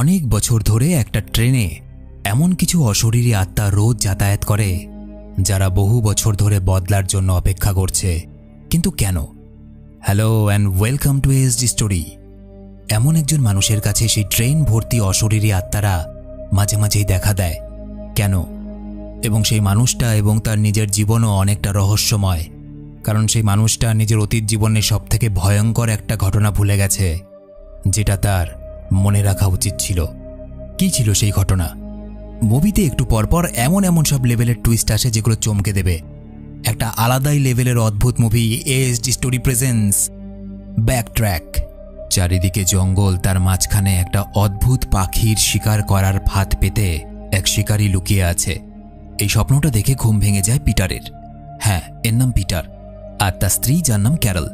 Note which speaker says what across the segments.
Speaker 1: অনেক বছর ধরে একটা ট্রেনে এমন কিছু অশরীরী আত্মা রোজ যাতায়াত করে, যারা বহু বছর ধরে বদলার জন্য অপেক্ষা করছে। কিন্তু কেন? Hello and welcome to S D story এমন একজন মানুষের কাছে সেই ট্রেন ভর্তি অশরীরী আত্মারা মাঝে মাঝেই দেখা দেয়। কেন? এবং সেই মানুষটা এবং তার নিজের জীবনও অনেকটা রহস্যময়, কারণ সেই মানুষটা নিজের অতীত জীবনের সবথেকে ভয়ঙ্কর একটা ঘটনা ভুলে গেছে, যেটা তার মনে রাখা উচিত ছিল। কি ছিল সেই ঘটনা? মুভিতে একটু পরপর এমন এমন সব লেভেলের টুইস্ট আসে যেগুলো চমকে দেবে। একটা আলাদাই লেভেলের অদ্ভুত movie ASD story presents back track চারিদিকে জঙ্গল, তার মাঝখানে একটা অদ্ভুত পাখির শিকার করার ফাঁদ পেতে এক শিকারী লুকিয়ে আছে। এই স্বপ্নটা দেখে ঘুম ভেঙে যায় পিটারের। হ্যাঁ এর নাম পিটার। আর তার স্ত্রী, যার নাম ক্যারল।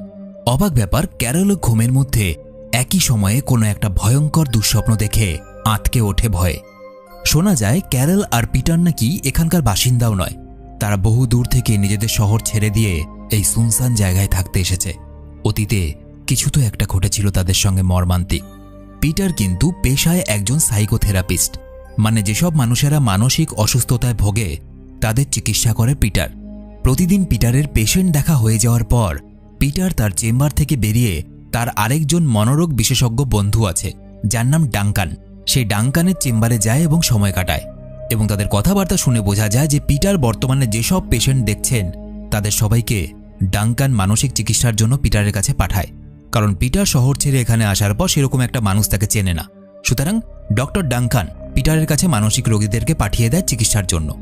Speaker 1: অবাক ব্যাপার, ক্যারল ও ঘুমের মধ্যে একই সময়ে কোনো একটা ভয়ঙ্কর দুঃস্বপ্ন দেখে আঁতকে ওঠে ভয়ে। শোনা যায়, ক্যারল আর পিটার নাকি এখানকার বাসিন্দাও নয়। তারা বহু দূর থেকে নিজেদের শহর ছেড়ে দিয়ে এই সুনসান জায়গায় থাকতে এসেছে। অতীতে কিছু তো একটা ঘটেছিল তাদের সঙ্গে মর্মান্তিক। পিটার কিন্তু পেশায় একজন সাইকোথেরাপিস্ট। মানে যেসব মানুষেরা মানসিক অসুস্থতায় ভোগে, তাদের চিকিৎসা করে পিটার। প্রতিদিন পিটারের পেশেন্ট দেখা হয়ে যাওয়ার পর, পিটার তার চেম্বার থেকে বেরিয়ে তার আরেকজন মনোরোগ বিশেষজ্ঞ বন্ধু আছে, যার নাম ডাঙ্কান। সেই ডাঙ্কানের চেম্বারে যায় এবং সময় কাটায়। এবং তাদের কথাবার্তা শুনে বোঝা যায় যে পিটার বর্তমানে যেসব পেশেন্ট দেখছেন, তাদের সবাইকে ডাঙ্কান মানসিক চিকিৎসার জন্য পিটারের কাছে পাঠায়। কারণ পিটার শহর ছেড়ে এখানে আসার পর সেরকম একটা মানুষ তাকে চেনে না। সুতরাং ডক্টর ডাঙ্কান পিটারের কাছে মানসিক রোগীদেরকে পাঠিয়ে দেয় চিকিৎসার জন্য।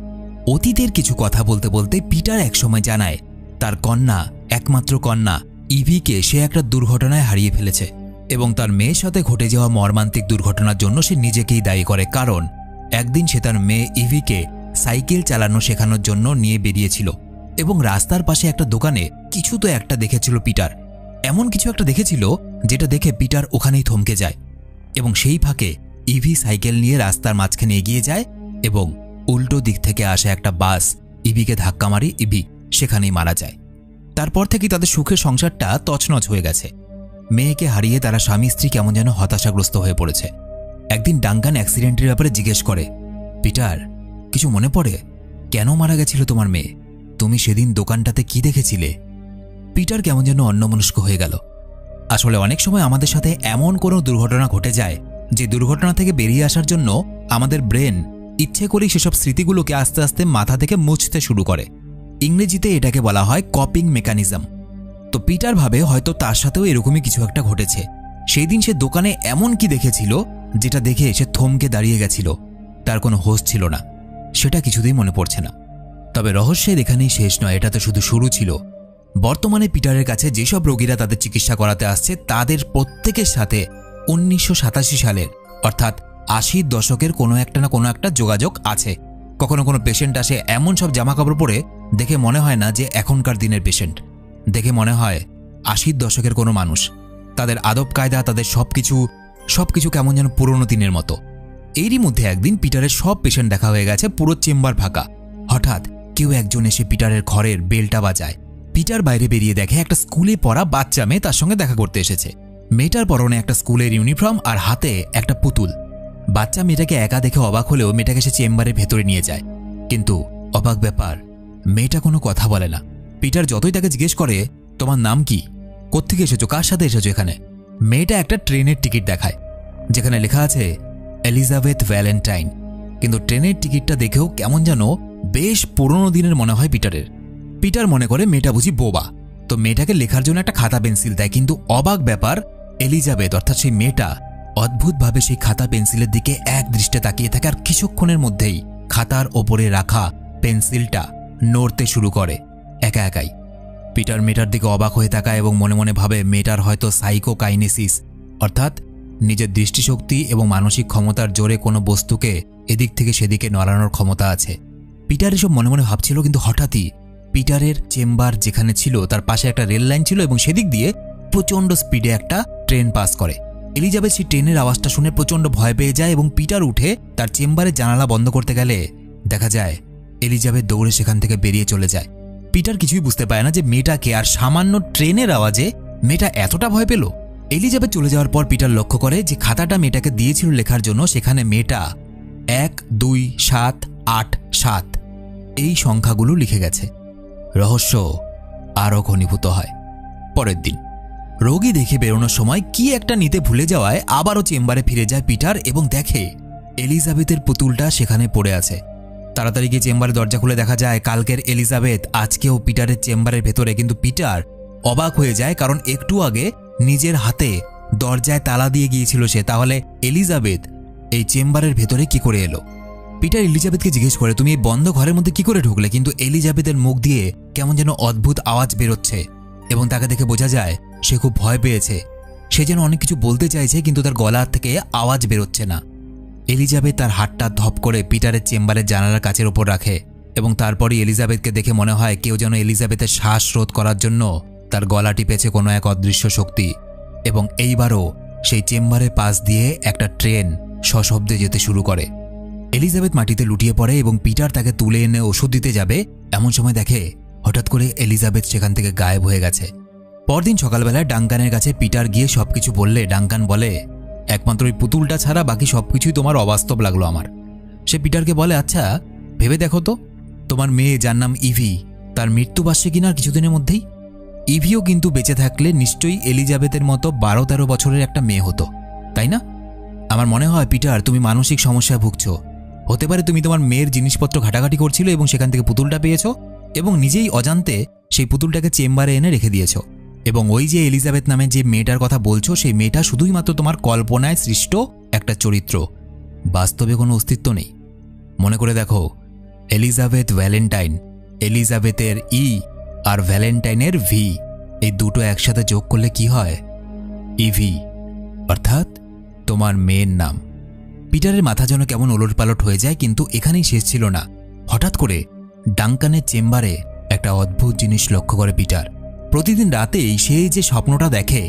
Speaker 1: অতীতের কিছু কথা বলতে বলতে পিটার একসময় জানায়, তার কন্যা, একমাত্র কন্যা ইভিকে সে একটা দুর্ঘটনায় হারিয়ে ফেলেছে এবং তার মেয়ের সাথে ঘটে যাওয়া মর্মান্তিক দুর্ঘটনার জন্য সে নিজেকেই দায়ী করে, কারণ একদিন সে তার মেয়ে ইভিকে সাইকেল চালানো শেখানোর জন্য নিয়ে বেরিয়েছিল এবং রাস্তার পাশে একটা দোকানে কিছু তো একটা দেখেছিল পিটার। এমন কিছু একটা দেখেছিল যেটা দেখে পিটার ওখানেই থমকে যায় এবং সেই ফাঁকে ইভি সাইকেল নিয়ে রাস্তার মাঝখানে এগিয়ে যায় এবং উল্টো দিক থেকে আসা একটা বাস ইভিকে ধাক্কা মারি, ইভি সেখানেই মারা যায়। তারপর থেকে তাদের সুখের সংসারটা তছনছ হয়ে গেছে। মেয়েকে হারিয়ে তারা স্বামী স্ত্রী কেমন যেন হতাশাগ্রস্ত হয়ে পড়েছে। একদিন ডাঙ্গান অ্যাক্সিডেন্টের ব্যাপারে জিজ্ঞেস করে, পিটার, কিছু মনে পড়ে? কেন মারা গেছিল তোমার মেয়ে? তুমি সেদিন দোকানটাতে কি দেখেছিলে? পিটার কেমন যেন অন্যমনস্ক হয়ে গেল। আসলে অনেক সময় আমাদের সাথে এমন কোনো দুর্ঘটনা ঘটে যায়, যে দুর্ঘটনা থেকে বেরিয়ে আসার জন্য আমাদের ব্রেন ইচ্ছে করেই সেসব স্মৃতিগুলোকে আস্তে আস্তে মাথা থেকে মুছতে শুরু করে। ইংরেজিতে এটাকে বলা হয় কপিং মেকানিজম তো পিটার ভাবে হয়তো তার সাথেও এরকমই কিছু একটা ঘটেছে। সেই দিন সে দোকানে এমন কি দেখেছিল, যেটা দেখে সে থমকে দাঁড়িয়ে গেছিল। তার কোনো হোশ ছিল না। সেটা কিছুতেই মনে পড়ছে না। তবে রহস্যের এখানেই শেষ নয়, এটা তো শুধু শুরু ছিল। বর্তমানে পিটারের কাছে যেসব রোগীরা তাদের চিকিৎসা করাতে আসছে, তাদের প্রত্যেকের সাথে উনিশশো সাতাশি সালের, অর্থাৎ আশির দশকের কোনো একটা না কোনো একটা যোগাযোগ আছে। কখনো কোনো পেশেন্ট আসে এমন সব জামা কাপড় পরে দেখে মনে হয় না যে এখনকার দিনের পেশেন্ট দেখে মনে হয় আশির দশকের কোনো মানুষ। তাদের আদব কায়দা, তাদের সব কিছু সব কিছু কেমন যেন পুরনো দিনের মতো। এরই মধ্যে একদিন পিটারের সব পেশেন্ট দেখা হয়ে গেছে পুরো চেম্বার ফাঁকা। হঠাৎ কেউ একজন এসে পিটারের ঘরের বেলটা বাজায়। পিটার বাইরে বেরিয়ে দেখে একটা স্কুলে পড়া বাচ্চা মেয়ে তার সঙ্গে দেখা করতে এসেছে। মেয়েটার পরনে একটা স্কুলের ইউনিফর্ম আর হাতে একটা পুতুল। বাচ্চা মেয়েটাকে একা দেখে অবাক হলেও মেয়েটাকে সে চেম্বারের ভেতরে নিয়ে যায়। কিন্তু অবাক ব্যাপার, মেয়েটা কোনো কথা বলে না। পিটার যতই তাকে জিজ্ঞেস করে, তোমার নাম কি? কোত্থেকে এসেছ? কার সাথে এসেছ এখানে? মেয়েটা একটা ট্রেনের টিকিট দেখায়, যেখানে লেখা আছে, এলিজাবেথ ভ্যালেন্টাইন। কিন্তু ট্রেনের টিকিটটা দেখেও কেমন যেন বেশ পুরনো দিনের মনে হয় পিটারের। পিটার মনে করে মেয়েটা বুঝি বোবা। তো মেয়েটাকে লেখার জন্য একটা খাতা পেন্সিল দেয়, কিন্তু অবাক ব্যাপার, এলিজাবেথ, অর্থাৎ সেই মেয়েটা অদ্ভুতভাবে সেই খাতা পেন্সিলের দিকে এক দৃষ্টে তাকিয়ে থাকে আর কিছুক্ষণের মধ্যেই খাতার ওপরে রাখা পেন্সিলটা নড়তে শুরু করে, একা একাই। পিটার মেয়েটার দিকে অবাক হয়ে থাকা এবং মনে মনে ভাবে মেয়েটার হয়তো সাইকোকাইনেসিস, অর্থাৎ নিজের দৃষ্টিশক্তি এবং মানসিক ক্ষমতার জোরে কোনো বস্তুকে এদিক থেকে সেদিকে নড়ানোর ক্ষমতা আছে। পিটার এসব মনে মনে ভাবছিল কিন্তু হঠাৎই পিটারের চেম্বার যেখানে ছিল তার পাশে একটা রেল লাইন ছিল এবং সেদিক দিয়ে প্রচণ্ড স্পিডে একটা ট্রেন পাস করে। এলিজাবেথ সেই ট্রেনের আওয়াজটা শুনে প্রচণ্ড ভয় পেয়ে যায় এবং পিটার উঠে তার চেম্বারে জানালা বন্ধ করতে গেলে দেখা যায় এলিজাবেথ দৌড়ে সেখান থেকে বেরিয়ে চলে যায়। পিটার কিছুই বুঝতে পারে না যে মেয়েটাকে আর সামান্য ট্রেনের আওয়াজে মেয়েটা এতটা ভয় পেল। এলিজাবেথ চলে যাওয়ার পর পিটার লক্ষ্য করে যে খাতাটা মেয়েটাকে দিয়েছিল লেখার জন্য, সেখানে মেয়েটা এক, দুই, সাত, আট, সাত, এই সংখ্যাগুলো লিখে গেছে। রহস্য আরও ঘনীভূত হয়। পরের দিন। রোগী দেখে বেরোনোর সময় কি একটা নিতে ভুলে যাওয়ায় আবারও চেম্বারে ফিরে যায় পিটার এবং দেখে এলিজাবেথের পুতুলটা সেখানে পড়ে আছে। তাড়াতাড়ি গিয়ে চেম্বারে দরজা খুলে দেখা যায় কালকের এলিজাবেথ, আজকেও পিটারের চেম্বারের ভেতরে, কিন্তু পিটার অবাক হয়ে যায় কারণ একটু আগে নিজের হাতে দরজায় তালা দিয়ে গিয়েছিল সে। তাহলে এলিজাবেথ এই চেম্বারের ভেতরে কি করে এলো? পিটার এলিজাবেথকে জিজ্ঞেস করে, তুমি এই বন্ধ ঘরের মধ্যে কি করে ঢুকলে? কিন্তু এলিজাবেথের মুখ দিয়ে কেমন যেন অদ্ভুত আওয়াজ বেরোচ্ছে এবং তাকে দেখে বোঝা যায় সে খুব ভয় পেয়েছে। সে যেন অনেক কিছু বলতে চাইছে, কিন্তু তার গলার থেকে আওয়াজ বেরোচ্ছে না। এলিজাবেথ তার হাতটা ধপ করে পিটারের চেম্বারের জানালার কাছের ওপর রাখে এবং তারপরই এলিজাবেথকে দেখে মনে হয় কেউ যেন এলিজাবেথের শ্বাস রোধ করার জন্য তার গলা টিপেছে কোনো এক অদৃশ্য শক্তি। এবং এইবারও সেই চেম্বারের পাশ দিয়ে একটা ট্রেন সশব্দে যেতে শুরু করে। এলিজাবেথ মাটিতে লুটিয়ে পড়ে এবং পিটার তাকে তুলে এনে ওষুধ দিতে যাবে, এমন সময় দেখে হঠাৎ করে এলিজাবেথ সেখান থেকে গায়েব হয়ে গেছে। পরদিন সকালবেলায় ডাঙ্কানের কাছে পিটার গিয়ে সবকিছু বললে, ডাঙ্কান বলে, একমাত্র ওই পুতুলটা ছাড়া বাকি সব কিছুই তোমার অবাস্তব লাগল আমার। সে পিটারকে বলে আচ্ছা ভেবে দেখো তো, তোমার মেয়ে যার নাম ইভি, তার মৃত্যু কিনা আর কিছুদিনের মধ্যেই? ইভিও কিন্তু বেঁচে থাকলে নিশ্চয়ই এলিজাবেথের মতো বারো তেরো বছরের একটা মেয়ে হতো, তাই না? আমার মনে হয়, পিটার, তুমি মানসিক সমস্যায় ভুগছ। হতে পারে তুমি তোমার মেয়ের জিনিসপত্র ঘাটাঘাটি করছিল এবং সেখান থেকে পুতুলটা পেয়েছ এবং নিজেই অজান্তে সেই পুতুলটাকে চেম্বারে এনে রেখে দিয়েছ। এবং ওই যে এলিজাবেথ নামে যে মেয়েটার কথা বলছো, সেই মেয়েটা শুধুই মাত্র তোমার কল্পনায় সৃষ্ট একটা চরিত্র। বাস্তবে কোনো অস্তিত্ব নেই। মনে করে দেখো, এলিজাবেথ ভ্যালেন্টাইন, এলিজাবেথের ই আর ভ্যালেন্টাইনের ভি, এই দুটো একসাথে যোগ করলে কি হয়? ইভি অর্থাৎ তোমার মেয়ের নাম। পিটারের মাথা যেন কেমন ওলটপালট হয়ে যায়, কিন্তু এখানেই শেষ ছিল না। হঠাৎ করে ডাঙ্কানের চেম্বারে একটা অদ্ভুত জিনিস লক্ষ্য করে পিটার। প্রতিদিন রাতেই সে যে স্বপ্নটা দেখে,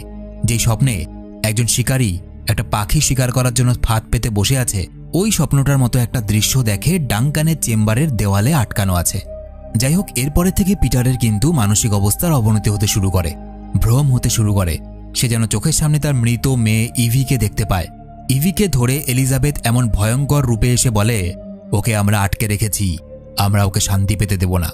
Speaker 1: যে স্বপ্নে একজন শিকারী একটা পাখি শিকার করার জন্য ফাঁদ পেতে বসে আছে, ওই স্বপ্নটার মতো একটা দৃশ্য দেখে ডাঙ্কানের চেম্বারের দেওয়ালে আটকানো আছে। যাই হোক, এরপরে থেকে পিটারের কিন্তু মানসিক অবস্থার অবনতি হতে শুরু করে, ভ্রম হতে শুরু করে। সে যেন চোখের সামনে তার মৃত মেয়ে ইভিকে দেখতে পায়। ইভিকে ধরে এলিজাবেথ এমন ভয়ঙ্কর রূপে এসে বলে, ওকে আমরা আটকে রেখেছি, আমরা ওকে শান্তি পেতে দেব না।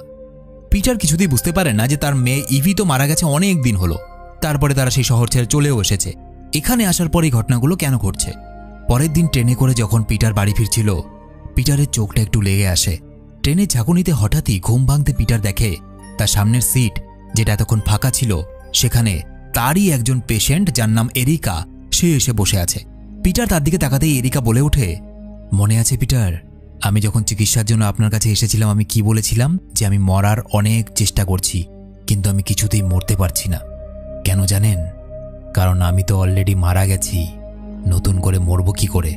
Speaker 1: পিটার কিছুতেই বুঝতে পারে না যে তার মেয়ে ইভি তো মারা গেছে অনেক দিন হলো। তারপরে তারা সেই শহর ছেড়ে চলেও এসেছে। এখানে আসার পর এই ঘটনাগুলো কেন ঘটছে? পরের দিন ট্রেনে করে যখন পিটার বাড়ি ফিরছিল, পিটারের চোখটা একটু লেগে আসে। ট্রেনের ঝাঁকুনিতে হঠাৎই ঘুম ভাঙতে পিটার দেখে তার সামনের সিট, যেটা এতক্ষণ ফাঁকা ছিল, সেখানে তারই একজন পেশেন্ট যার নাম এরিকা, সে এসে বসে আছে। পিটার তার দিকে তাকাতেই এরিকা বলে ওঠে, মনে আছে পিটার? আমি যখন চিকিৎসার জন্য আপনার কাছে এসেছিলাম, আমি কি বলেছিলাম? যে আমি মরার অনেক চেষ্টা করছি, কিন্তু আমি কিছুতেই মরতে পারছি না। কেন জানেন? কারণ আমি তো অলরেডি মারা গেছি। নতুন করে মরব কি করে?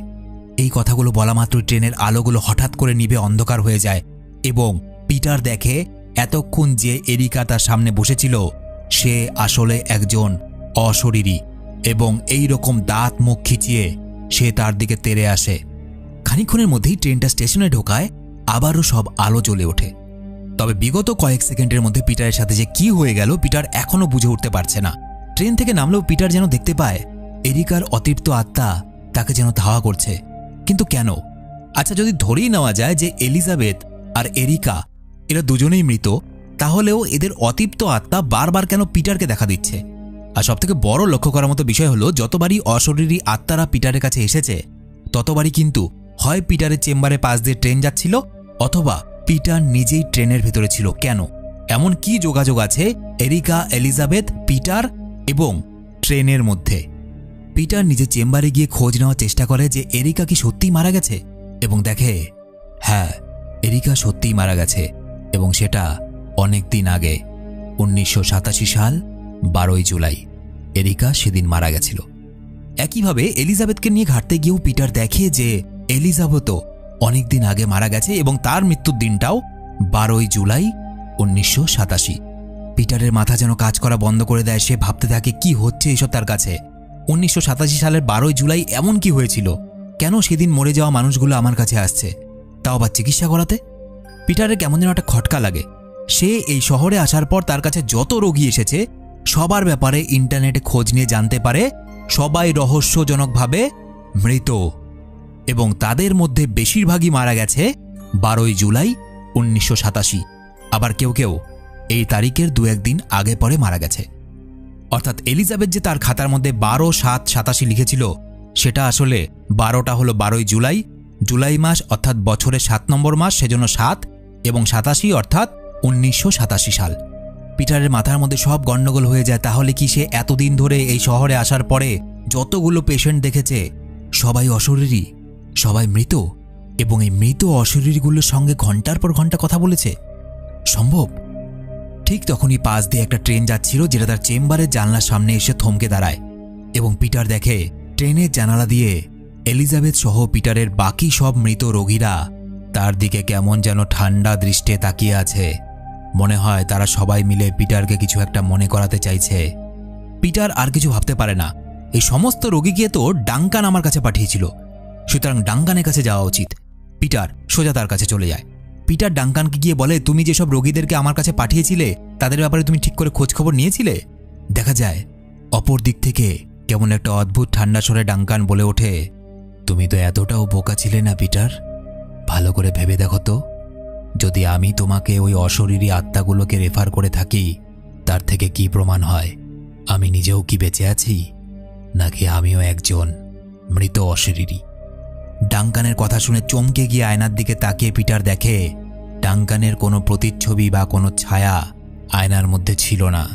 Speaker 1: এই কথাগুলো বলা মাত্র ট্রেনের আলোগুলো হঠাৎ করে নিবে অন্ধকার হয়ে যায় এবং পিটার দেখে এতক্ষণ যে এরিকা তার সামনে বসেছিল, সে আসলে একজন অশরীরী এবং এই রকম দাঁত মুখ খিচিয়ে সে তার দিকে তেরে আসে। খানিক্ষণের মধ্যেই ট্রেনটা স্টেশনে ঢোকায়, আবারও সব আলো জ্বলে ওঠে। তবে বিগত কয়েক সেকেন্ডের মধ্যে পিটারের সাথে যে কি হয়ে গেল, পিটার এখনও বুঝে উঠতে পারছে না। ট্রেন থেকে নামলেও পিটার যেন দেখতে পায়, এরিকার অতৃপ্ত আত্মা তাকে যেন ধাওয়া করছে। কিন্তু কেন? আচ্ছা যদি ধরেই নেওয়া যায় যে এলিজাবেথ আর এরিকা এরা দুজনেই মৃত, তাহলেও এদের অতৃপ্ত আত্মা বারবার কেন পিটারকে দেখা দিচ্ছে? আর সবথেকে বড় লক্ষ্য করার মতো বিষয় হলো, যতবারই অশরীরী আত্মারা পিটারের কাছে এসেছে, ততবারই কিন্তু হয় পিটারের চেম্বারে পাশ দিয়ে ট্রেন যাচ্ছিল, অথবা পিটার নিজেই ট্রেনের ভেতরে ছিল। কেন? এমন কি যোগাযোগ আছে এরিকা, এলিজাবেথ, পিটার এবং ট্রেনের মধ্যে? পিটার নিজের চেম্বারে গিয়ে খোঁজ নেওয়ার চেষ্টা করে যে এরিকা কি সত্যিই মারা গেছে, এবং দেখে হ্যাঁ এরিকা সত্যিই মারা গেছে, এবং সেটা অনেক দিন আগে, উনিশশো সাতাশি সাল, বারোই জুলাই। এরিকা সেদিন মারা গেছিল। একইভাবে এলিজাবেথকে নিয়ে ঘাটতে গিয়েও পিটার দেখে যে এলিজাবেথও অনেকদিন আগে মারা গেছে এবং তার মৃত্যুর দিনটাও বারোই জুলাই উনিশশো সাতাশি। পিটারের মাথা যেন কাজ করা বন্ধ করে দেয়, সে ভাবতে থাকে, কি হচ্ছে এসব তার কাছে? উনিশশো সাতাশি সালের বারোই জুলাই এমন কি হয়েছিল? কেন সেদিন মরে যাওয়া মানুষগুলো আমার কাছে আসছে? তাও আবার চিকিৎসা করাতে? পিটারের কেমন যেন একটা খটকা লাগে। সে এই শহরে আসার পর তার কাছে যত রোগী এসেছে, সবার ব্যাপারে ইন্টারনেটে খোঁজ নিয়ে জানতে পারে, সবাই রহস্যজনকভাবে মৃত। এবং তাদের মধ্যে বেশিরভাগই মারা গেছে বারোই জুলাই উনিশশো সাতাশি। আবার কেউ কেউ এই তারিখের দু একদিন আগে পরে মারা গেছে। অর্থাৎ এলিজাবেথ যে তার খাতার মধ্যে বারো সাত সাতাশি লিখেছিল, সেটা আসলে বারোটা হলো বারোই জুলাই জুলাই মাস অর্থাৎ বছরের সাত নম্বর মাস, সেজন্য সাত এবং সাতাশি অর্থাৎ উনিশশো সাতাশি সাল। পিটারের মাথার মধ্যে সব গণ্ডগোল হয়ে যায়, তাহলে কি সে এতদিন ধরে এই শহরে আসার পরে যতগুলো পেশেন্ট দেখেছে, সবাই অশরীরী? সবাই মৃত এবং এই মৃত অশরীরগুলোর সঙ্গে ঘণ্টার পর ঘণ্টা কথা বলেছে। সম্ভব? ঠিক তখনই পাশ দিয়ে একটা ট্রেন যাচ্ছিল যেটা তার চেম্বারের জানলার সামনে এসে থমকে দাঁড়ায় এবং পিটার দেখে ট্রেনের জানালা দিয়ে এলিজাবেথ সহ পিটারের বাকি সব মৃত রোগীরা তার দিকে কেমন যেন ঠান্ডা দৃষ্টে তাকিয়ে আছে। মনে হয় তারা সবাই মিলে পিটারকে কিছু একটা মনে করাতে চাইছে। পিটার আর কিছু ভাবতে পারে না। এই সমস্ত রোগীকে তো ডাঙ্কান আমার কাছে পাঠিয়েছিল। সুতরাং ডাঙ্কানের কাছে যাওয়া উচিত। পিটার সোজা তার কাছে চলে যায়। পিটার ডাঙ্কানকে গিয়ে বলে, তুমি যেসব রোগীদেরকে আমার কাছে পাঠিয়েছিলে, তাদের ব্যাপারে তুমি ঠিক করে খোঁজখবর নিয়েছিলে? দেখা যায়, অপর দিক থেকে কেমন একটা অদ্ভুত ঠান্ডা স্বরে ডাঙ্কান বলে ওঠে, তুমি তো এতটাও বোকা ছিলে না, পিটার। ভালো করে ভেবে দেখো তো। যদি আমি তোমাকে ওই অশরীরী আত্মাগুলোকে রেফার করে থাকি, তার থেকে কি প্রমাণ হয়? আমি নিজেও কি বেঁচে আছি? নাকি আমিও একজন মৃত অশরীরী? ডাঙ্কানের কথা শুনে চমকে গিয়ে আয়নার দিকে তাকিয়ে পিটার দেখে, ডাঙ্কানের কোনো প্রতিচ্ছবি বা কোনো ছায়া আয়নার মধ্যে ছিল না।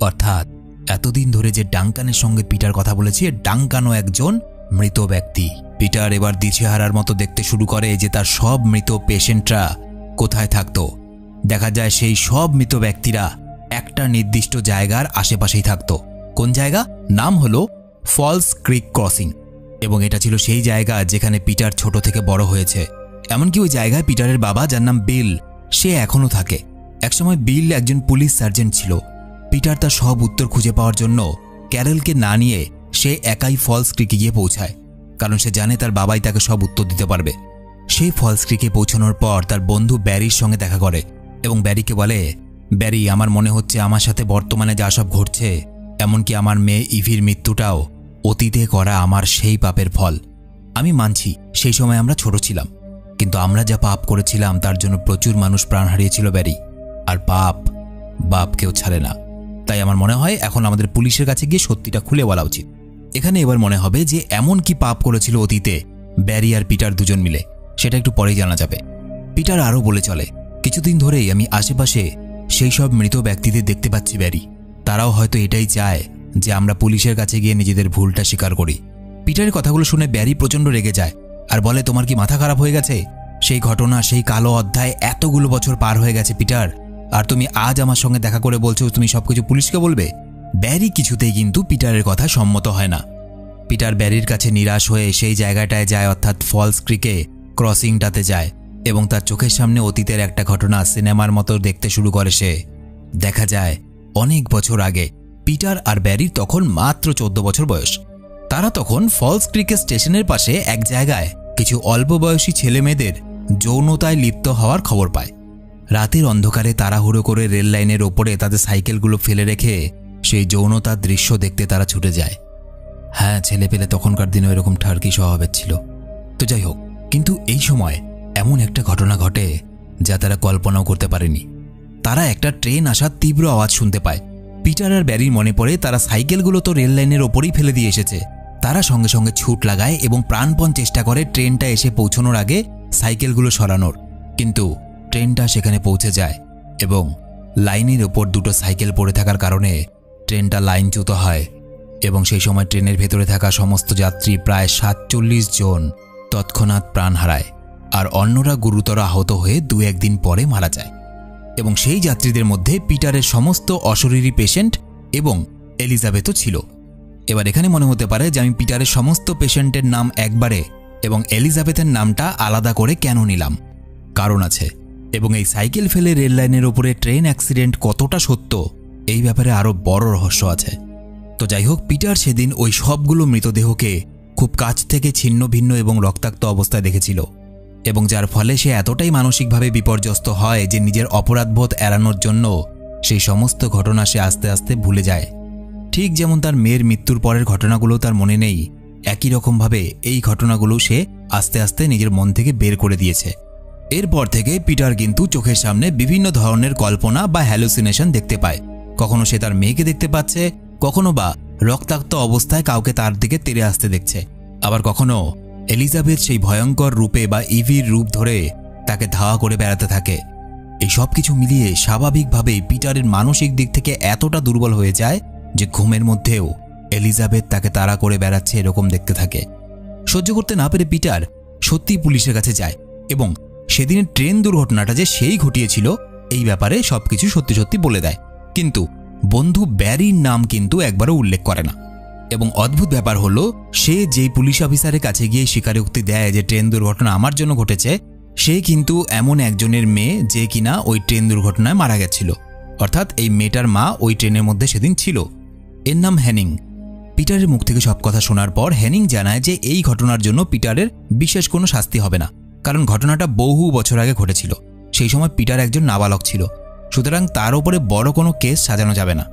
Speaker 1: অর্থাৎ, এতদিন ধরে যে ডাঙ্কানের সঙ্গে পিটার কথা বলেছে ডাঙ্কানও একজন মৃত ব্যক্তি। পিটার এবার দিশেহারার মতো দেখতে শুরু করে যে তার সব মৃত পেশেন্টরা কোথায় থাকত। দেখা যায় সেই সব মৃত ব্যক্তিরা একটা নির্দিষ্ট জায়গার আশেপাশেই থাকত। কোন জায়গা? নাম হলো ফলস ক্রিক ক্রসিং। এবং এটা ছিল সেই জায়গা যেখানে পিটার ছোট থেকে বড় হয়েছে। এমনকি ওই জায়গায় পিটারের বাবা, যার নাম বিল, সে এখনও থাকে। একসময় বিল একজন পুলিশ সার্জেন্ট ছিল। পিটার তার সব উত্তর খুঁজে পাওয়ার জন্য ক্যারেলকে না নিয়ে সে একাই ফলস ক্রিকে গিয়ে পৌঁছায়, কারণ সে জানে তার বাবাই তাকে সব উত্তর দিতে পারবে। সেই ফলস ক্রিকে পৌঁছানোর পর তার বন্ধু ব্যারির সঙ্গে দেখা করে এবং ব্যারিকে বলে, ব্যারি, আমার মনে হচ্ছে আমার সাথে বর্তমানে যা সব ঘটছে, এমনকি আমার মেয়ে ইভির মৃত্যুটাও অতীতে করা আমার সেই পাপের ফল। আমি মানছি, সেই সময় আমরা ছোট ছিলাম। কিন্তু আমরা যা পাপ করেছিলাম, তার জন্য প্রচুর মানুষ প্রাণ হারিয়েছিল ব্যারি। আর পাপ, বাপ কেউ ছাড়ে না। তাই আমার মনে হয় এখন আমাদের পুলিশের কাছে গিয়ে সত্যিটা খুলে বলা উচিত। এখানে এবার মনে হবে যে এমন কি পাপ করেছিল অতীতে, ব্যারি আর পিটার দুজন মিলে। সেটা একটু পরেই জানা যাবে। পিটার আরও বলে চলে, কিছুদিন ধরেই আমি আশেপাশে সেই সব মৃত ব্যক্তিদের দেখতে পাচ্ছি ব্যারি। তারাও হয়তো এটাই চায় যে আমরা পুলিশের কাছে গিয়ে নিজেদের ভুলটা স্বীকার করি। পিটারের কথাগুলো শুনে ব্যারি প্রচণ্ড রেগে যায় আর বলে, তোমার কি মাথা খারাপ হয়ে গেছে? সেই ঘটনা, সেই কালো অধ্যায় এতগুলো বছর পার হয়ে গেছে পিটার। আর তুমি আজ আমার সঙ্গে দেখা করে বলছো, তুমি সবকিছু পুলিশকে বলবে? ব্যারি কিছুতেই কিন্তু পিটারের কথা সম্মত হয় না। পিটার ব্যারির কাছে নিরাশ হয়ে সেই জায়গাটায় যায়, অর্থাৎ ফলস ক্রিকে ক্রসিংটাতে যায় এবং তার চোখের সামনে অতীতের একটা ঘটনা সিনেমার মতো দেখতে শুরু করে সে। দেখা যায়, অনেক বছর আগে পিটার আর ব্যারির তখন মাত্র চোদ্দ বছর বয়স। তারা তখন ফলস ক্রিকে স্টেশনের পাশে এক জায়গায় কিছু অল্প বয়সী ছেলে মেয়েদের যৌনতায় লিপ্ত হওয়ার খবর পায়। রাতের অন্ধকারে তাড়াহুড়ো করে রেল লাইনের ওপরে তাদের সাইকেলগুলো ফেলে রেখে সেই যৌনতার দৃশ্য দেখতে তারা ছুটে যায়। হ্যাঁ ছেলে পেলে তখনকার দিনে এরকম ঠার্কি স্বভাবের ছিল। তো যাই হোক, কিন্তু এই সময় এমন একটা ঘটনা ঘটে যা তারা কল্পনাও করতে পারেনি। তারা একটা ট্রেন আসার তীব্র আওয়াজ শুনতে পায়। পিটার আর ব্যারির মনে পড়ে তারা সাইকেলগুলো তো রেল লাইনের ওপরেই ফেলে দিয়ে এসেছে। তারা সঙ্গে সঙ্গে ছুট লাগায় এবং প্রাণপণ চেষ্টা করে ট্রেনটা এসে পৌঁছানোর আগে সাইকেলগুলো সরানোর। কিন্তু ট্রেনটা সেখানে পৌঁছে যায় এবং লাইনের ওপর দুটো সাইকেল পড়ে থাকার কারণে ট্রেনটা লাইনচ্যুত হয় এবং সেই সময় ট্রেনের ভেতরে থাকা সমস্ত যাত্রী প্রায় সাতচল্লিশ জন তৎক্ষণাৎ প্রাণ হারায়। আর অন্যরা গুরুতর আহত হয়ে দু একদিন পরে মারা যায়। এবং সেই যাত্রীদের মধ্যে পিটারের সমস্ত অশরীরী পেশেন্ট এবং এলিজাবেথও ছিল। এবার এখানে মনে হতে পারে যে আমি পিটারের সমস্ত পেশেন্টের নাম একবারে এবং এলিজাবেথের নামটা আলাদা করে কেন নিলাম? কারণ আছে। এবং এই সাইকেল ফেলে রেল লাইনের ওপরে ট্রেন অ্যাক্সিডেন্ট কতটা সত্য, এই ব্যাপারে আরও বড় রহস্য আছে। তো যাই হোক, পিটার সেদিন ওই সবগুলো মৃতদেহকে খুব কাছ থেকে ছিন্ন ভিন্ন এবং রক্তাক্ত অবস্থায় দেখেছিল। এবং যার ফলে সে এতটাই মানসিকভাবে বিপর্যস্ত হয় যে নিজের অপরাধবোধ এড়ানোর জন্য সেই সমস্ত ঘটনা সে আস্তে আস্তে ভুলে যায়। ঠিক যেমন তার মেয়ের মৃত্যুর পরের ঘটনাগুলো তার মনে নেই, একই রকমভাবে এই ঘটনাগুলো সে আস্তে আস্তে নিজের মন থেকে বের করে দিয়েছে। এরপর থেকে পিটার কিন্তু চোখের সামনে বিভিন্ন ধরনের কল্পনা বা হ্যালুসিনেশন দেখতে পায়। কখনো সে তার মেয়েকে দেখতে পাচ্ছে, কখনো বা রক্তাক্ত অবস্থায় কাউকে তার দিকে তেড়ে আসতে দেখছে। আবার কখনো এলিজাবেথ সেই ভয়ঙ্কর রূপে বা ইভির রূপ ধরে তাকে ধাওয়া করে বেড়াতে থাকে। এই সব কিছু মিলিয়ে স্বাভাবিকভাবেই পিটারের মানসিক দিক থেকে এতটা দুর্বল হয়ে যায় যে ঘুমের মধ্যেও এলিজাবেথ তাকে তাড়া করে বেড়াচ্ছে এরকম দেখতে থাকে। সহ্য করতে না পেরে পিটার সত্যি পুলিশের কাছে যায় এবং সেদিনের ট্রেন দুর্ঘটনাটা যে সেই ঘটিয়েছিল, এই ব্যাপারে সবকিছু সত্যি সত্যি বলে দেয়। কিন্তু বন্ধু ব্যারির নাম কিন্তু একবারও উল্লেখ করে না। এবং অদ্ভুত ব্যাপার হলো, সে যেই পুলিশ অফিসারের কাছে গিয়ে স্বীকারোক্তি দেয় যে ট্রেন দুর্ঘটনা আমার জন্য ঘটেছে, সে কিন্তু এমন একজনের মেয়ে যে কিনা ওই ট্রেন দুর্ঘটনায় মারা গেছিল। অর্থাৎ এই মেয়েটার মা ওই ট্রেনের মধ্যে সেদিন ছিল। এর নাম হ্যানিং। পিটারের মুখ থেকে সব কথা শোনার পর হ্যানিং জানায় যে এই ঘটনার জন্য পিটারের বিশেষ কোনো শাস্তি হবে না, কারণ ঘটনাটা বহু বছর আগে ঘটেছিল। সেই সময় পিটার একজন নাবালক ছিল। সুতরাং তার উপরে বড় কোনো কেস সাজানো যাবে না।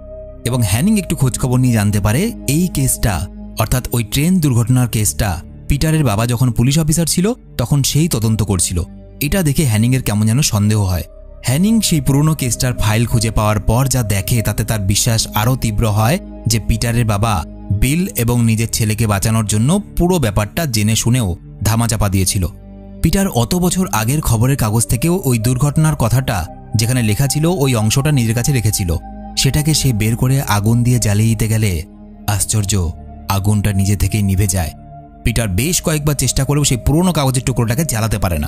Speaker 1: এবং হ্যানিং একটু খোঁজখবর নিয়ে জানতে পারে, এই কেসটা, অর্থাৎ ওই ট্রেন দুর্ঘটনার কেসটা, পিটারের বাবা যখন পুলিশ অফিসার ছিল, তখন সেই তদন্ত করছিল। এটা দেখে হ্যানিংয়ের কেমন যেন সন্দেহ হয়। হ্যানিং সেই পুরনো কেসটার ফাইল খুঁজে পাওয়ার পর যা দেখে, তাতে তার বিশ্বাস আরও তীব্র হয় যে পিটারের বাবা বিল এবং নিজের ছেলেকে বাঁচানোর জন্য পুরো ব্যাপারটা জেনে শুনেও ধামাচাপা দিয়েছিল। পিটার অত বছর আগের খবরের কাগজ থেকেও ওই দুর্ঘটনার কথাটা, যেখানে লেখা ছিল, ওই অংশটা নিজের কাছে রেখেছিল। সেটাকে সে বের করে আগুন দিয়ে জ্বালিয়ে দিতে গেলে, আশ্চর্য, আগুনটা নিজে থেকেই নিভে যায়। পিটার বেশ কয়েকবার চেষ্টা করেও সেই পুরনো কাগজের টুকরোটাকে জ্বালাতে পারে না।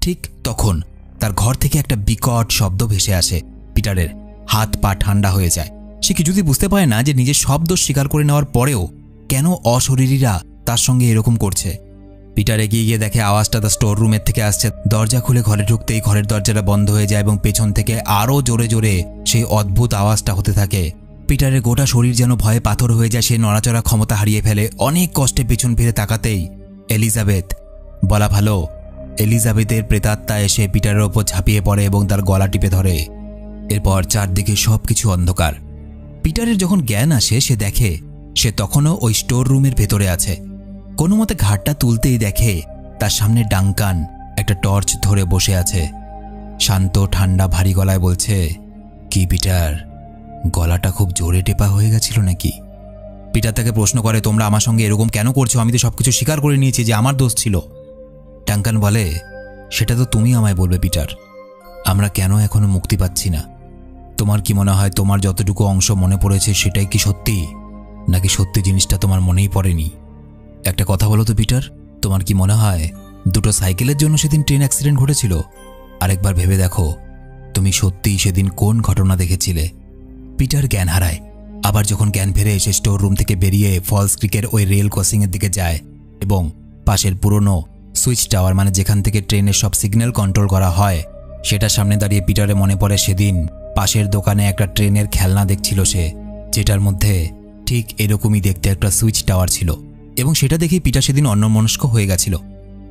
Speaker 1: ঠিক তখন তার ঘর থেকে একটা বিকট শব্দ ভেসে আসে। পিটারের হাত পা ঠান্ডা হয়ে যায়। সে কিছুতেই বুঝতে পারে না যে নিজের শব্দ স্বীকার করে নেওয়ার পরেও কেন অশরীরীরা তার সঙ্গে এরকম করছে? পিটার এগিয়ে গিয়ে দেখে আওয়াজটা তার স্টোর রুমের থেকে আসছে। দরজা খুলে ঘরে ঢুকতেই ঘরের দরজাটা বন্ধ হয়ে যায় এবং পেছন থেকে আরও জোরে জোরে সেই অদ্ভুত আওয়াজটা হতে থাকে। পিটারের গোটা শরীর যেন ভয়ে পাথর হয়ে যায়, সে নড়াচড়া ক্ষমতা হারিয়ে ফেলে, অনেক কষ্টে পেছন ফিরে তাকাতেই এলিজাবেথ বলা ভালো, এলিজাবেথের প্রেতাত্মা এসে পিটারের ওপর ঝাঁপিয়ে পড়ে এবং তার গলা টিপে ধরে। এরপর চারদিকে সব কিছু অন্ধকার। পিটারের যখন জ্ঞান আসে, সে দেখে সে তখনও ওই স্টোর রুমের ভেতরে আছে। কোনো মতে ঘাটটা তুলতেই দেখে তার সামনে ডাঙ্কান একটা টর্চ ধরে বসে আছে। শান্ত, ঠান্ডা, ভারী গলায় বলছে, কি পিটার, গলাটা খুব জোরে টেপা হয়ে গেছিল নাকি? পিটার তাকে প্রশ্ন করে, তোমরা আমার সঙ্গে এরকম কেন করছ? আমি তো সব কিছু স্বীকার করে নিয়েছি যে আমার দোষ ছিল। ডাঙ্কান বলে, সেটা তো তুমি আমায় বলবে পিটার। আমরা কেন এখনও মুক্তি পাচ্ছি না? তোমার কি মনে হয় তোমার যতটুকু অংশ মনে পড়েছে সেটাই কি সত্যি? নাকি সত্যি জিনিসটা তোমার মনেই পড়েনি? একটা কথা বলো তো, পিটার। তোমার কি মনে হয় দুটো সাইকেলের জন্য সেদিন ট্রেন অ্যাক্সিডেন্ট ঘটেছিল? আরেকবার ভেবে দেখো, তুমি সত্যিই সেদিন কোন ঘটনা দেখেছিলে? পিটার জ্ঞান হারায়। আবার যখন জ্ঞান ফেরে এসে স্টোর রুম থেকে বেরিয়ে ফলস ক্রিকের ওই রেল ক্রসিংয়ের দিকে যায় এবং পাশের পুরনো সুইচ টাওয়ার মানে যেখান থেকে ট্রেনের সব সিগন্যাল কন্ট্রোল করা হয় সেটার সামনে দাঁড়িয়ে পিটারে মনে পড়ে সেদিন পাশের দোকানে একটা ট্রেনের খেলনা দেখছিল সে, যেটার মধ্যে ঠিক এরকমই দেখতে একটা সুইচ টাওয়ার ছিল। এবং সেটা দেখেই পিটার সেদিন অন্যমনস্ক হয়ে গেছিল।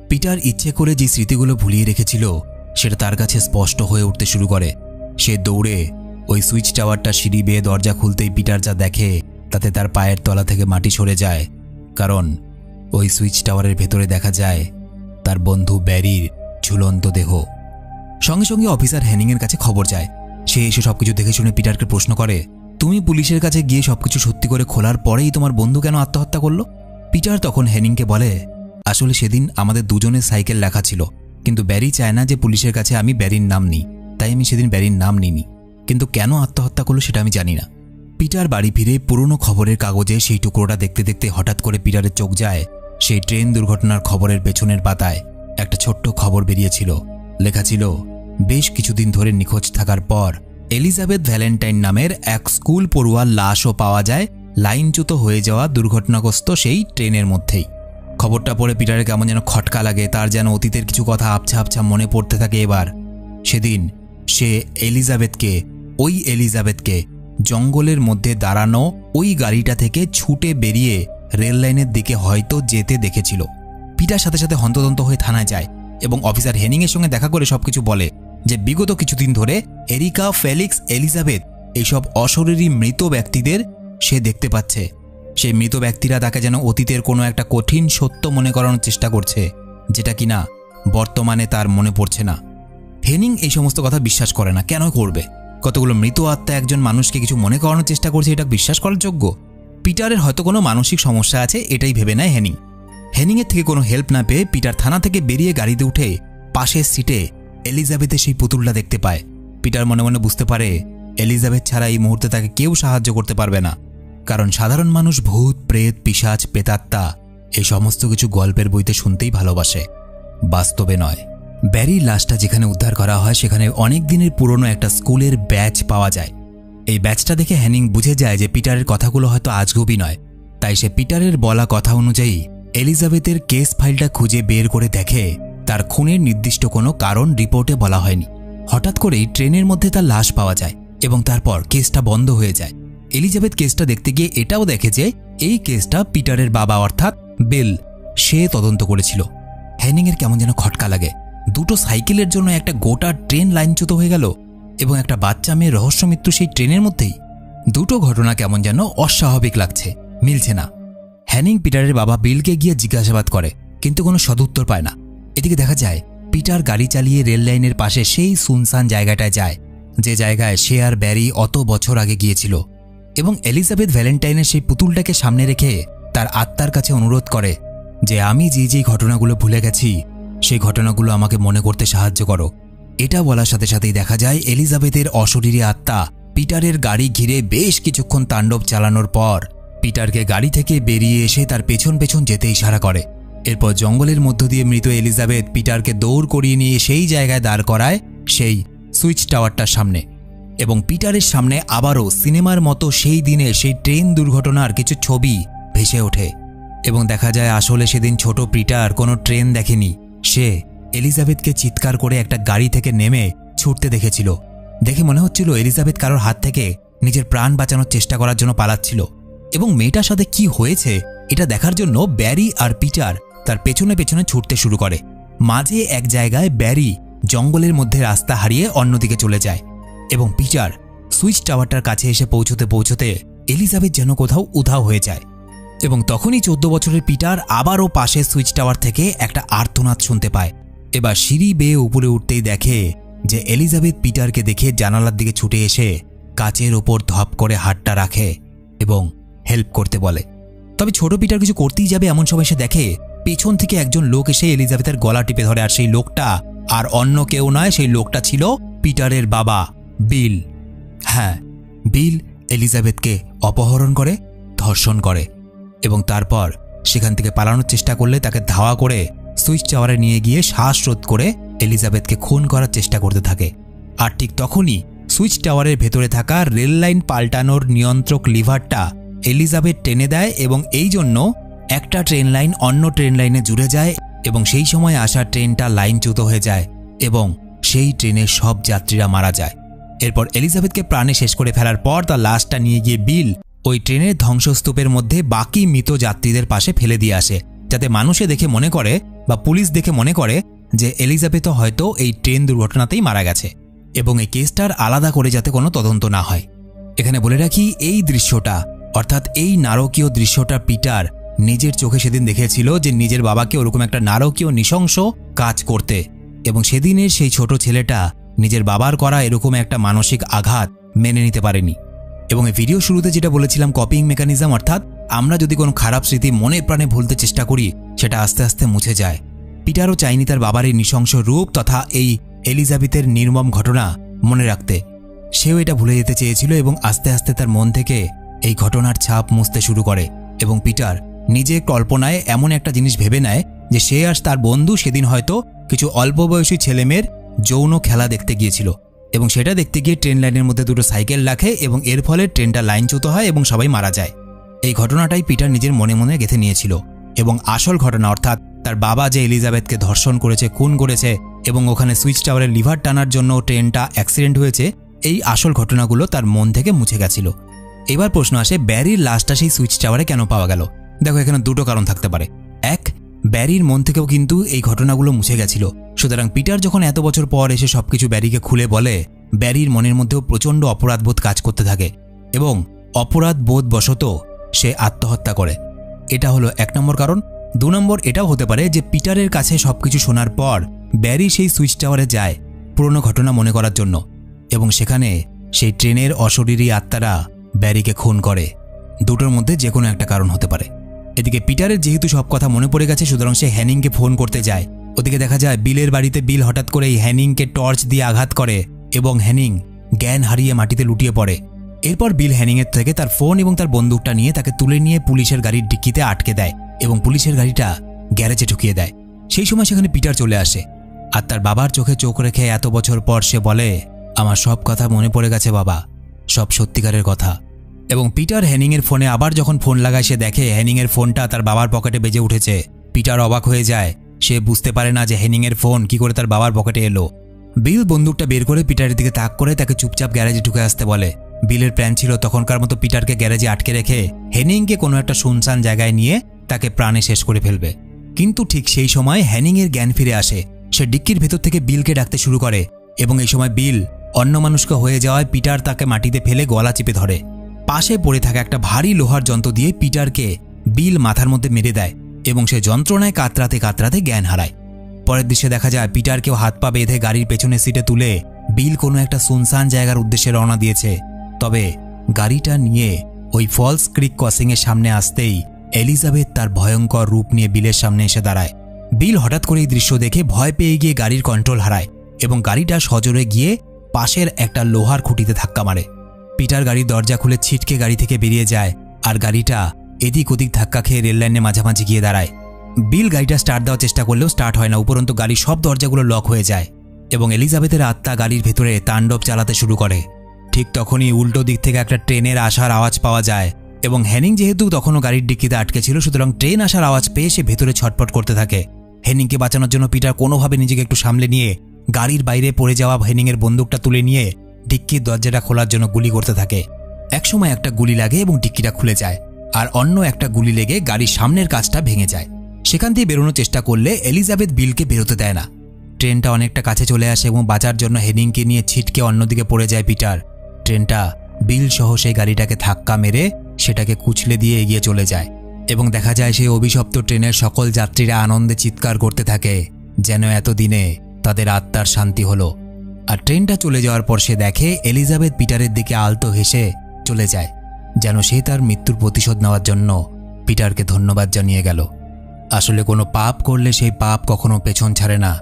Speaker 1: পিটার ইচ্ছে করে যে স্মৃতিগুলো ভুলিয়ে রেখেছিল, সেটা তার কাছে স্পষ্ট হয়ে উঠতে শুরু করে। সে দৌড়ে ওই সুইচ টাওয়ারটা সিঁড়ি বেয়ে দরজা খুলতেই পিটার যা দেখে, তাতে তার পায়ের তলা থেকে মাটি সরে যায়। কারণ ওই সুইচ টাওয়ারের ভেতরে দেখা যায়, তার বন্ধু ব্যারির ঝুলন্ত দেহ। সঙ্গে সঙ্গে অফিসার হ্যানিংয়ের কাছে খবর যায়। সে এসে সবকিছু দেখে শুনে পিটারকে প্রশ্ন করে, তুমি পুলিশের কাছে গিয়ে সবকিছু সত্যি করে খোলার পরেই তোমার বন্ধু কেন আত্মহত্যা করল? পিটার তখন হ্যানিংকে বলে, আসলে সেদিন আমাদের দুজনের সাইকেল লেখা ছিল, কিন্তু ব্যারি চায় না যে পুলিশের কাছে আমি ব্যারির নাম নিই, তাই আমি সেদিন ব্যারির নাম নিইনি। কিন্তু কেন আত্মহত্যা করল সেটা আমি জানি না। পিটার বাড়ি ফিরে পুরনো খবরের কাগজে সেই টুকরোটা দেখতে দেখতে হঠাৎ করে পিটারের চোখ যায়, সেই ট্রেন দুর্ঘটনার খবরের পেছনের পাতায় একটা ছোট্ট খবর বেরিয়েছিল। লেখা ছিল, বেশ কিছুদিন ধরে নিখোঁজ থাকার পর এলিজাবেথ ভ্যালেন্টাইন নামের এক স্কুল পড়ুয়ার লাশও পাওয়া যায় লাইনচ্যুত হয়ে যাওয়া দুর্ঘটনাগ্রস্ত সেই ট্রেনের মধ্যেই। খবরটা পড়ে পিটারের কেমন যেন খটকা লাগে, তার যেন অতীতের কিছু কথা আবছা আবছা মনে পড়তে থাকে এবার। সেদিন সে এলিজাবেথকে, ওই এলিজাবেথকে জঙ্গলের মধ্যে দাঁড়ানো ওই গাড়িটা থেকে ছুটে বেরিয়ে রেল লাইনের দিকে হয়তো যেতে দেখেছিল। পিটার সাথে সাথে হন্তদন্ত হয়ে থানায় যায় এবং অফিসার হেনিংয়ের সঙ্গে দেখা করে সবকিছু বলে যে, বিগত কিছুদিন ধরে এরিকা ফেলিক্স এলিজাবেথ এইসব অশরীরী মৃত ব্যক্তিদের সে দেখতে পাচ্ছে। সেই মৃত ব্যক্তিরা তাকে যেন অতীতের কোনো একটা কঠিন সত্য মনে করানোর চেষ্টা করছে, যেটা কিনা বর্তমানে তার মনে পড়ছে না। হেনিং এই সমস্ত কথা বিশ্বাস করে না, কেন করবে? কতগুলো মৃত আত্মা একজন মানুষকে কিছু মনে করানোর চেষ্টা করছে, এটা বিশ্বাস করার যোগ্য? পিটারের হয়তো কোনো মানসিক সমস্যা আছে, এটাই ভেবে নেয় হেনিং। হেনিংয়ের থেকে কোনো হেল্প না পেয়ে পিটার থানা থেকে বেরিয়ে গাড়িতে উঠে পাশের সিটে এলিজাবেথের সেই পুতুলটা দেখতে পায়। পিটার মনে মনে বুঝতে পারে, এলিজাবেথ ছাড়া এই মুহূর্তে তাকে কেউ সাহায্য করতে পারবে না। কারণ সাধারণ মানুষ ভূত, প্রেত পিসাজ পেতাত্মা এই সমস্ত কিছু গল্পের বইতে শুনতেই ভালোবাসে। বাস্তবে নয়। ব্যারির লাশটা যেখানে উদ্ধার করা হয়, সেখানে অনেক দিনের পুরনো একটা স্কুলের ব্যাচ পাওয়া যায়। এই ব্যাচটা দেখে হ্যানিং বুঝে যায় যে পিটারের কথাগুলো হয়তো আজগুবি নয়। তাই সে পিটারের বলা কথা অনুযায়ী এলিজাবেথের কেস ফাইলটা খুঁজে বের করে দেখে তার খুনের নির্দিষ্ট কোনো কারণ রিপোর্টে বলা হয়নি। হঠাৎ করেই ট্রেনের মধ্যে তার লাশ পাওয়া যায় এবং তারপর কেসটা বন্ধ হয়ে যায়। এলিজাবেথ কেসটা দেখতে গিয়ে এটাও দেখে যে এই কেসটা পিটারের বাবা, অর্থাৎ বেল, সে তদন্ত করেছিল। হ্যানিংয়ের কেমন যেন খটকা লাগে। দুটো সাইকেলের জন্য একটা গোটা ট্রেন লাইনচ্যুত হয়ে গেল এবং একটা বাচ্চা মেয়ের রহস্য মৃত্যু সেই ট্রেনের মধ্যেই। দুটো ঘটনা কেমন যেন অস্বাভাবিক লাগছে, মিলছে না। হ্যানিং পিটারের বাবা বিলকে গিয়ে জিজ্ঞাসাবাদ করে, কিন্তু কোনো সদুত্তর পায় না। এদিকে দেখা যায়, পিটার গাড়ি চালিয়ে রেল লাইনের পাশে সেই সুনসান জায়গাটায় যায়, যে জায়গায় সে আর ব্যারি অত বছর আগে গিয়েছিল। এবং এলিজাবেথ ভ্যালেন্টাইনের সেই পুতুলটাকে সামনে রেখে তার আত্মার কাছে অনুরোধ করে যে আমি যে যে ঘটনাগুলো ভুলে গেছি, সেই ঘটনাগুলো আমাকে মনে করতে সাহায্য করো। এটা বলার সাথে সাথেই দেখা যায় এলিজাবেথের অশরীরী আত্মা পিটারের গাড়ি ঘিরে বেশ কিছুক্ষণ তাণ্ডব চালানোর পর পিটারকে গাড়ি থেকে বেরিয়ে এসে তার পেছন পেছন যেতে ইশারা করে। এরপর জঙ্গলের মধ্য দিয়ে মৃত এলিজাবেথ পিটারকে দৌড় করিয়ে নিয়ে সেই জায়গায় দাঁড় করায় সেই সুইচ টাওয়ারটার সামনে। এবং পিটারের সামনে আবারও সিনেমার মতো সেই দিনে সেই ট্রেন দুর্ঘটনার কিছু ছবি ভেসে ওঠে। এবং দেখা যায় আসলে সেদিন ছোট পিটার কোনো ট্রেন দেখেনি। সে এলিজাবেথকে চিৎকার করে একটা গাড়ি থেকে নেমে ছুটতে দেখেছিল। দেখে মনে হচ্ছিল এলিজাবেথ কারোর হাত থেকে নিজের প্রাণ বাঁচানোর চেষ্টা করার জন্য পালাচ্ছিল। এবং মেয়েটার সাথে কি হয়েছে এটা দেখার জন্য ব্যারি আর পিটার তার পেছনে পেছনে ছুটতে শুরু করে। মাঝে এক জায়গায় ব্যারি জঙ্গলের মধ্যে রাস্তা হারিয়ে অন্যদিকে চলে যায়। এবং পিটার সুইচ টাওয়ারটার কাছে এসে পৌঁছতে পৌঁছতে এলিজাবেথ যেন কোথাও উধাও হয়ে যায়। এবং তখনই চোদ্দ বছরের পিটার আবারও পাশের সুইচ টাওয়ার থেকে একটা আর্তনাদ শুনতে পায়। এবার সিঁড়ি বেয়ে উপরে উঠতেই দেখে যে এলিজাবেথ পিটারকে দেখে জানালার দিকে ছুটে এসে কাচের ওপর ধপ করে হাতটা রাখে এবং হেল্প করতে বলে। তবে ছোট পিটার কিছু করতেই যাবে এমন সময় সে দেখে পেছন থেকে একজন লোক এসে এলিজাবেথের গলা টিপে ধরে আর সেই লোকটা আর অন্য কেউ নয়, সেই লোকটা ছিল পিটারের বাবা। বিল। হ্যাঁ বিল এলিজাবেথকে অপহরণ করে, ধর্ষণ করে এবং তারপর সেখান থেকে পালানোর চেষ্টা করলে তাকে ধাওয়া করে সুইচ টাওয়ারে নিয়ে গিয়ে শ্বাসরোধ করে এলিজাবেথকে খুন করার চেষ্টা করতে থাকে। আর ঠিক তখনই সুইচ টাওয়ারের ভেতরে থাকা রেল লাইন পাল্টানোর নিয়ন্ত্রক লিভারটা এলিজাবেথ টেনে দেয় এবং এই জন্য একটা ট্রেন লাইন অন্য ট্রেন লাইনে জুড়ে যায় এবং সেই সময় আসা ট্রেনটা লাইনচ্যুত হয়ে যায় এবং সেই ট্রেনের সব যাত্রীরা মারা যায়। এরপর এলিজাবেথকে প্রাণে শেষ করে ফেলার পর তার লাশটা নিয়ে গিয়ে বিল ওই ট্রেনের ধ্বংসস্তূপের মধ্যে বাকি মৃত যাত্রীদের পাশে ফেলে দিয়ে আসে, যাতে মানুষে দেখে মনে করে বা পুলিশ দেখে মনে করে যে এলিজাবেথও হয়তো এই ট্রেন দুর্ঘটনাতেই মারা গেছে এবং এই কেসটার আলাদা করে যাতে কোনো তদন্ত না হয়। এখানে বলে রাখি, এই দৃশ্যটা, অর্থাৎ এই নারকীয় দৃশ্যটা পিটার নিজের চোখে সেদিন দেখেছিল যে নিজের বাবাকে ওরকম একটা নারকীয় নৃশংস কাজ করতে এবং সেদিনের সেই ছোট ছেলেটা নিজের বাবার করা এরকম একটা মানসিক আঘাত মেনে নিতে পারেনি। এবং এই ভিডিও শুরুতে যেটা বলেছিলাম কপিং মেকানিজম অর্থাৎ আমরা যদি কোনো খারাপ স্মৃতি মনে প্রাণে ভুলতে চেষ্টা করি, সেটা আস্তে আস্তে মুছে যায়। পিটারও চাইনি তার বাবার এই নৃশংস রূপ তথা এই এলিজাবেথের নির্মম ঘটনা মনে রাখতে। সেও এটা ভুলে যেতে চেয়েছিল এবং আস্তে আস্তে তার মন থেকে এই ঘটনার ছাপ মুছতে শুরু করে এবং পিটার নিজে কল্পনায় এমন একটা জিনিস ভেবে নেয় যে সে আর তার বন্ধু সেদিন হয়তো কিছু অল্প বয়সী ছেলেমেয়ের যৌন খেলা দেখতে গিয়েছিল এবং সেটা দেখতে গিয়ে ট্রেন লাইনের মধ্যে দুটো সাইকেল রাখে এবং এর ফলে ট্রেনটা লাইনচ্যুত হয় এবং সবাই মারা যায়। এই ঘটনাটাই পিটার নিজের মনে মনে গেঁথে নিয়েছিল এবং আসল ঘটনা অর্থাৎ তার বাবা যে এলিজাবেথকে ধর্ষণ করেছে, খুন করেছে এবং ওখানে সুইচ টাওয়ারের লিভার টানার জন্য ট্রেনটা অ্যাক্সিডেন্ট হয়েছে, এই আসল ঘটনাগুলো তার মন থেকে মুছে গেছিল। এবার প্রশ্ন আসে, ব্যারির লাশটা সেই সুইচ টাওয়ারে কেন পাওয়া গেল? দেখো এখানে দুটো কারণ থাকতে পারে। এক ব্যারির মন থেকেও কিন্তু এই ঘটনাগুলো মুছে গেছিল। সুতরাং পিটার যখন এত বছর পর এসে সবকিছু ব্যারিকে খুলে বলে, ব্যারির মনের মধ্যেও প্রচণ্ড অপরাধবোধ কাজ করতে থাকে এবং অপরাধ বোধ বশত সে আত্মহত্যা করে। এটা হলো এক নম্বর কারণ। দু নম্বর, এটাও হতে পারে যে পিটারের কাছে সবকিছু শোনার পর ব্যারি সেই সুইচ টাওয়ারে যায় পুরনো ঘটনা মনে করার জন্য এবং সেখানে সেই ট্রেনের অশরীরী আত্মারা ব্যারিকে খুন করে। দুটোর মধ্যে যে কোনো একটা কারণ হতে পারে। এদিকে পিটারের যেহেতু সব কথা মনে পড়ে গেছে, সুতরাং সে হ্যানিংকে ফোন করতে যায়। ওদিকে দেখা যায়, বিলের বাড়িতে বিল হঠাৎ করে এই হ্যানিংকে টর্চ দিয়ে আঘাত করে এবং হ্যানিং জ্ঞান হারিয়ে মাটিতে লুটিয়ে পড়ে। এরপর বিল হ্যানিংয়ের থেকে তার ফোন এবং তার বন্দুকটা নিয়ে তাকে তুলে নিয়ে পুলিশের গাড়ির ডিক্কিতে আটকে দেয় এবং পুলিশের গাড়িটা গ্যারেজে ঢুকিয়ে দেয়। সেই সময় সেখানে পিটার চলে আসে। আর তার বাবার চোখে চোখ রেখে এত বছর পর সে বলে, আমার সব কথা মনে পড়ে গেছে বাবা। সব সত্যিকারের কথা। এবং পিটার হ্যানিংয়ের ফোনে আবার যখন ফোন লাগায়, সে দেখে হ্যানিংয়ের ফোনটা তার বাবার পকেটে বেজে উঠেছে। পিটার অবাক হয়ে যায়। সে বুঝতে পারে না যে হ্যানিংয়ের ফোন কি করে তার বাবার পকেটে এলো। বিল বন্দুকটা বের করে পিটারের দিকে তাক করে তাকে চুপচাপ গ্যারেজে ঢুকে আসতে বলে। বিলের প্ল্যান ছিল তখনকার মতো পিটারকে গ্যারেজে আটকে রেখে হেনিংকে কোনো একটা শুনশান জায়গায় নিয়ে তাকে প্রাণে শেষ করে ফেলবে। কিন্তু ঠিক সেই সময় হ্যানিংয়ের জ্ঞান ফিরে আসে। সে ডিক্কির ভেতর থেকে বিলকে ডাকতে শুরু করে এবং এই সময় বিল অন্য মানুষকে হয়ে যাওয়ায় পিটার তাকে মাটিতে ফেলে গলা চিপে ধরে। পাশে পড়ে থাকা একটা ভারী লোহার যন্ত্র দিয়ে পিটারকে বিল মাথার মধ্যে মেরে দেয় এবং সে যন্ত্রণায় কাতরাতে কাতরাতে জ্ঞান হারায়। পরের দৃশ্যে দেখা যায়, পিটারকেও হাত পা বেঁধে গাড়ির পেছনে সিটে তুলে বিল কোনো একটা সুনসান জায়গার উদ্দেশ্যে রওনা দিয়েছে। তবে গাড়িটা নিয়ে ওই ফলস ক্রিক ক্রসিংয়ের সামনে আসতেই এলিজাবেথ তার ভয়ঙ্কর রূপ নিয়ে বিলের সামনে এসে দাঁড়ায়। বিল হঠাৎ করে এই দৃশ্য দেখে ভয় পেয়ে গিয়ে গাড়ির কন্ট্রোল হারায় এবং গাড়িটা সজোরে গিয়ে পাশের একটা লোহার খুঁটিতে ধাক্কা মারে। পিটার গাড়ির দরজা খুলে ছিটকে গাড়ি থেকে বেরিয়ে যায় আর গাড়িটা এদিক ওদিক ধাক্কা খেয়ে রেললাইনের মাঝামাঝি গিয়ে দাঁড়ায়। বিল গাড়িটা স্টার্ট দেওয়ার চেষ্টা করলেও স্টার্ট হয় না, উপরন্তু গাড়ির সব দরজাগুলো লক হয়ে যায় এবং এলিজাবেথের আত্মা গাড়ির ভেতরে তাণ্ডব চালাতে শুরু করে। ঠিক তখনই উল্টো দিক থেকে একটা ট্রেনের আসার আওয়াজ পাওয়া যায় এবং হ্যানিং যেহেতু তখনও গাড়ির ডিক্কিতে আটকে ছিল, সুতরাং ট্রেন আসার আওয়াজ পেয়ে সে ভেতরে ছটপট করতে থাকে। হেনিংকে বাঁচানোর জন্য পিটার কোনোভাবে নিজেকে একটু সামলে নিয়ে গাড়ির বাইরে পড়ে যাওয়া হেনিংয়ের বন্দুকটা তুলে নিয়ে ডিক্কির দরজাটা খোলার জন্য গুলি করতে থাকে। একসময় একটা গুলি লাগে এবং ডিক্কিটা খুলে যায়, আর অন্য একটা গুলি লেগে গাড়ির সামনের কাজটা ভেঙে যায়। সেখান দিয়ে বেরোনোর চেষ্টা করলে এলিজাবেথ বিলকে বেরোতে দেয় না। ট্রেনটা অনেকটা কাছে চলে আসে এবং বাঁচার জন্য হেনিংকে নিয়ে ছিটকে অন্যদিকে পড়ে যায় পিটার। ট্রেনটা বিল সহ সেই গাড়িটাকে ধাক্কা মেরে সেটাকে কুচলে দিয়ে এগিয়ে চলে যায় এবং দেখা যায় সেই অভিশপ্ত ট্রেনের সকল যাত্রীরা আনন্দে চিৎকার করতে থাকে, যেন এতদিনে তাদের আত্মার শান্তি হলো। আর ট্রেনটা চলে যাওয়ার পর সে দেখে এলিজাবেথ পিটারের দিকে আলতো হেসে চলে যায়, যেন সে তার মৃত্যুর প্রতিশোধ নেওয়ার জন্য পিটারকে ধন্যবাদ জানিয়ে গেল। আসলে কোনো পাপ করলে সেই পাপ কখনো পেছন ছাড়ে না,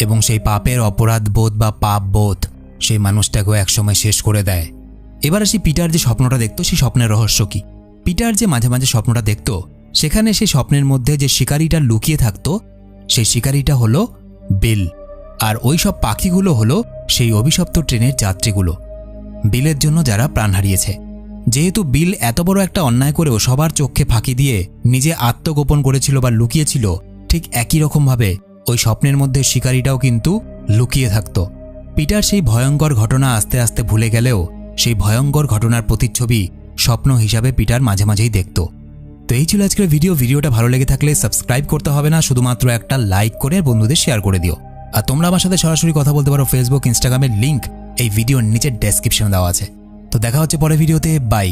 Speaker 1: এবং সেই পাপের অপরাধ বোধ বা পাপ বোধ সেই মানুষটাকেও একসময় শেষ করে দেয়। এবার আসি পিটার যে স্বপ্নটা দেখতো, সেই স্বপ্নের রহস্য কি? পিটার যে মাঝে মাঝে স্বপ্নটা দেখতো, সেখানে সেই স্বপ্নের মধ্যে যে শিকারিটা লুকিয়ে থাকতো, সেই শিকারিটা হলো বিল। আর ওই সব পাখিগুলো হলো সেই অভিশপ্ত ট্রেনের যাত্রীগুলো। বিলের জন্য যারা প্রাণ হারিয়েছে। যেহেতু বিল এত বড় একটা অন্যায় করেও সবার চোখে ফাঁকি দিয়ে নিজে আত্মগোপন করেছিল বা লুকিয়েছিল, ঠিক একই রকমভাবে ওই স্বপ্নের মধ্যে শিকারিটাও কিন্তু লুকিয়ে থাকত। পিটার সেই ভয়ঙ্কর ঘটনা আস্তে আস্তে ভুলে গেলেও সেই ভয়ঙ্কর ঘটনার প্রতিচ্ছবি স্বপ্ন হিসাবে পিটার মাঝে মাঝেই দেখত। তো এই ছিল আজকের ভিডিও। ভিডিওটা ভালো লেগে থাকলে সাবস্ক্রাইব করতে হবে না, শুধুমাত্র একটা লাইক করে বন্ধুদের শেয়ার করে দিও। আর তোমরা আমার সাথে সরাসরি কথা বলতে পারো ফেসবুক ইনস্টাগ্রামের লিঙ্ক এই ভিডিওর নিচের ডেসক্রিপশনে দেওয়া আছে। তো দেখা হচ্ছে পরের ভিডিওতে বাই